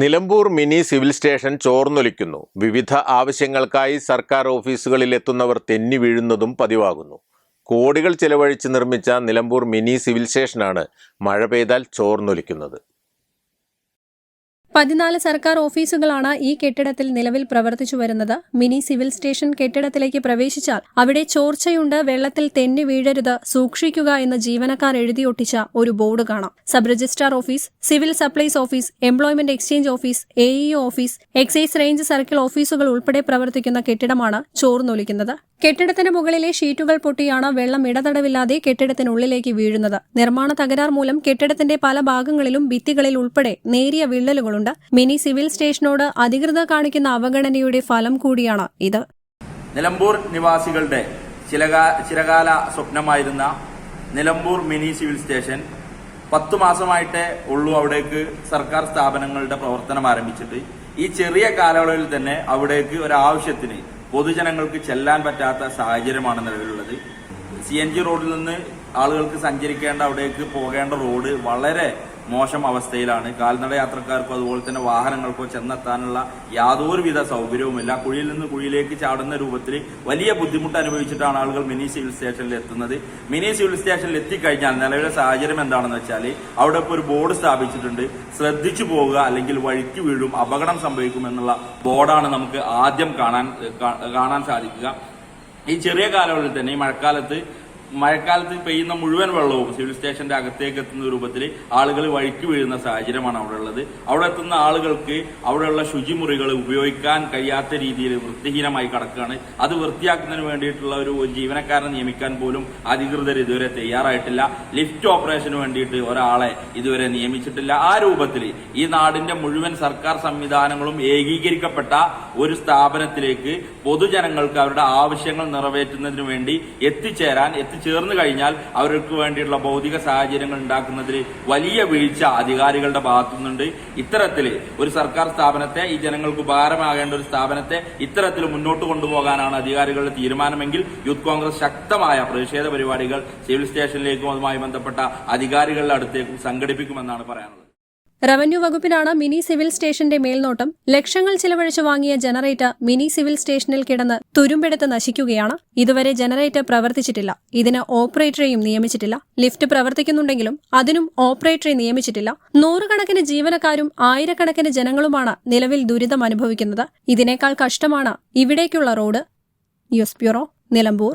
Nilambur mini civil station ചോർന്നൊലിക്കുന്നു. വിവിധ ആവശ്യങ്ങൾക്കായി സർക്കാർ ഓഫീസുകളിൽ എത്തുന്നവർ തെന്നി വീഴുന്നതും പതിവാകുന്നു. കോടികൾ ചെലവഴിച്ച് നിർമ്മിച്ച നിലമ്പൂർ മിനി സിവിൽ സ്റ്റേഷനാണ് മഴ പെയ്താൽ ചോർന്നൊലിക്കുന്നത്. പതിനാല് സർക്കാർ ഓഫീസുകളാണ് ഈ കെട്ടിടത്തിൽ നിലവിൽ പ്രവർത്തിച്ചു വരുന്നത്. മിനി സിവിൽ സ്റ്റേഷൻ കെട്ടിടത്തിലേക്ക് പ്രവേശിച്ചാൽ അവിടെ ചോർച്ചയുണ്ട് വെള്ളത്തിൽ തെന്നി വീഴരുത് സൂക്ഷിക്കുക എന്ന് ജീവനക്കാർ എഴുതിയൊട്ടിച്ച ഒരു ബോർഡ് കാണാം. Sub registrar office civil supplies office employment exchange office A office excise range circle ഓഫീസുകൾ ഉൾപ്പെടെ പ്രവർത്തിക്കുന്ന കെട്ടിടമാണ് ചോർന്നൊലിക്കുന്നത്. കെട്ടിടത്തിന് മുകളിലെ ഷീറ്റുകൾ പൊട്ടിയാണ് വെള്ളം ഇടതടവില്ലാതെ കെട്ടിടത്തിനുള്ളിലേക്ക് വീഴുന്നത്. നിർമ്മാണ തകരാർ മൂലം കെട്ടിടത്തിന്റെ പല ഭാഗങ്ങളിലും ഭിത്തികളിൽ ഉൾപ്പെടെ നേരിയ വിള്ളലുകളുണ്ട്. മിനി സിവിൽ സ്റ്റേഷനോട് അധികൃതർ കാണിക്കുന്ന അവഗണനയുടെ ഫലം കൂടിയാണ് ഇത്. നിലമ്പൂർ നിവാസികളുടെ ചിരകാല സ്വപ്നമായിരുന്ന നിലമ്പൂർ മിനി സിവിൽ സ്റ്റേഷൻ പത്തു മാസമായിട്ടേ ഉള്ളൂ അവിടേക്ക് സർക്കാർ സ്ഥാപനങ്ങളുടെ പ്രവർത്തനം ആരംഭിച്ചിട്ട്. ഈ ചെറിയ കാലയളവിൽ തന്നെ അവിടേക്ക് ഒരാവശ്യത്തിന് പൊതുജനങ്ങൾക്ക് ചെല്ലാൻ പറ്റാത്ത സാഹചര്യമാണ് നിലവിലുള്ളത്. സി എൻ ജി റോഡിൽ നിന്ന് ആളുകൾക്ക് സഞ്ചരിക്കേണ്ട അവിടേക്ക് പോകേണ്ട റോഡ് വളരെ മോശം അവസ്ഥയിലാണ്. കാൽനട യാത്രക്കാർക്കോ അതുപോലെ തന്നെ വാഹനങ്ങൾക്കോ ചെന്നെത്താനുള്ള യാതൊരുവിധ സൗകര്യവുമില്ല. കുഴിയിൽ നിന്ന് കുഴിയിലേക്ക് ചാടുന്ന രൂപത്തിൽ വലിയ ബുദ്ധിമുട്ട് അനുഭവിച്ചിട്ടാണ് ആളുകൾ മിനി സിവിൽ സ്റ്റേഷനിൽ എത്തുന്നത്. മിനി സിവിൽ സ്റ്റേഷനിൽ എത്തിക്കഴിഞ്ഞാൽ നിലവിലെ സാഹചര്യം എന്താണെന്ന് വെച്ചാൽ അവിടെ ഇപ്പോൾ ഒരു ബോർഡ് സ്ഥാപിച്ചിട്ടുണ്ട്. ശ്രദ്ധിച്ചു പോവുക അല്ലെങ്കിൽ വഴിക്ക് വീഴും അപകടം സംഭവിക്കും എന്നുള്ള ബോർഡാണ് നമുക്ക് ആദ്യം കാണാൻ കാണാൻ സാധിക്കുക. ഈ ചെറിയ കാലയളവിൽ തന്നെ ഈ മഴക്കാലത്ത് മഴക്കാലത്ത് പെയ്യുന്ന മുഴുവൻ വെള്ളവും സിവിൽ സ്റ്റേഷന്റെ അകത്തേക്ക് എത്തുന്ന രൂപത്തിൽ ആളുകൾ വഴിക്ക് വീഴുന്ന സാഹചര്യമാണ് അവിടെ ഉള്ളത്. അവിടെ എത്തുന്ന ആളുകൾക്ക് അവിടെയുള്ള ശുചിമുറികൾ ഉപയോഗിക്കാൻ കഴിയാത്ത രീതിയിൽ വൃത്തിഹീനമായി കിടക്കുകയാണ്. അത് വൃത്തിയാക്കുന്നതിന് വേണ്ടിയിട്ടുള്ള ഒരു ജീവനക്കാരനെ നിയമിക്കാൻ പോലും അധികൃതർ ഇതുവരെ തയ്യാറായിട്ടില്ല. ലിഫ്റ്റ് ഓപ്പറേഷന് വേണ്ടിയിട്ട് ഒരാളെ ഇതുവരെ നിയമിച്ചിട്ടില്ല. ആ രൂപത്തിൽ ഈ നാടിന്റെ മുഴുവൻ സർക്കാർ സംവിധാനങ്ങളും ഏകീകരിക്കപ്പെട്ട ഒരു സ്ഥാപനത്തിലേക്ക് പൊതുജനങ്ങൾക്ക് അവരുടെ ആവശ്യങ്ങൾ നിറവേറ്റുന്നതിന് വേണ്ടി എത്തിച്ചേരാൻ എത്തിച്ചേർന്ന് കഴിഞ്ഞാൽ അവർക്ക് വേണ്ടിയിട്ടുള്ള ഭൗതിക സാഹചര്യങ്ങൾ ഉണ്ടാക്കുന്നതിൽ വലിയ വീഴ്ച അധികാരികളുടെ ഭാഗത്തുനിന്നുണ്ട്. ഇത്തരത്തിൽ ഒരു സർക്കാർ സ്ഥാപനത്തെ ഈ ജനങ്ങൾക്ക് ഉപകാരമാകേണ്ട ഒരു സ്ഥാപനത്തെ ഇത്തരത്തിൽ മുന്നോട്ട് കൊണ്ടുപോകാനാണ് അധികാരികളുടെ തീരുമാനമെങ്കിൽ യൂത്ത് കോൺഗ്രസ് ശക്തമായ പ്രതിഷേധ പരിപാടികൾ സിവിൽ സ്റ്റേഷനിലേക്കും അതുമായി ബന്ധപ്പെട്ട അധികാരികളുടെ അടുത്തേക്കും സംഘടിപ്പിക്കുമെന്നാണ് പറയാനുള്ളത്. റവന്യൂ വകുപ്പിനാണ് മിനി സിവിൽ സ്റ്റേഷന്റെ മേൽനോട്ടം. ലക്ഷങ്ങൾ ചിലവഴിച്ച് വാങ്ങിയ ജനറേറ്റർ മിനി സിവിൽ സ്റ്റേഷനിൽ കിടന്ന് തുരുമ്പെടുത്ത് നശിക്കുകയാണ്. ഇതുവരെ ജനറേറ്റർ പ്രവർത്തിച്ചിട്ടില്ല. ഇതിന് ഓപ്പറേറ്ററെയും നിയമിച്ചിട്ടില്ല. ലിഫ്റ്റ് പ്രവർത്തിക്കുന്നുണ്ടെങ്കിലും അതിനും ഓപ്പറേറ്ററെ നിയമിച്ചിട്ടില്ല. നൂറുകണക്കിന് ജീവനക്കാരും ആയിരക്കണക്കിന് ജനങ്ങളുമാണ് നിലവിൽ ദുരിതം അനുഭവിക്കുന്നത് ഇതിനേക്കാൾ കഷ്ടമാണ് ഇവിടേക്കുള്ള റോഡ്. News bureau Nilambur.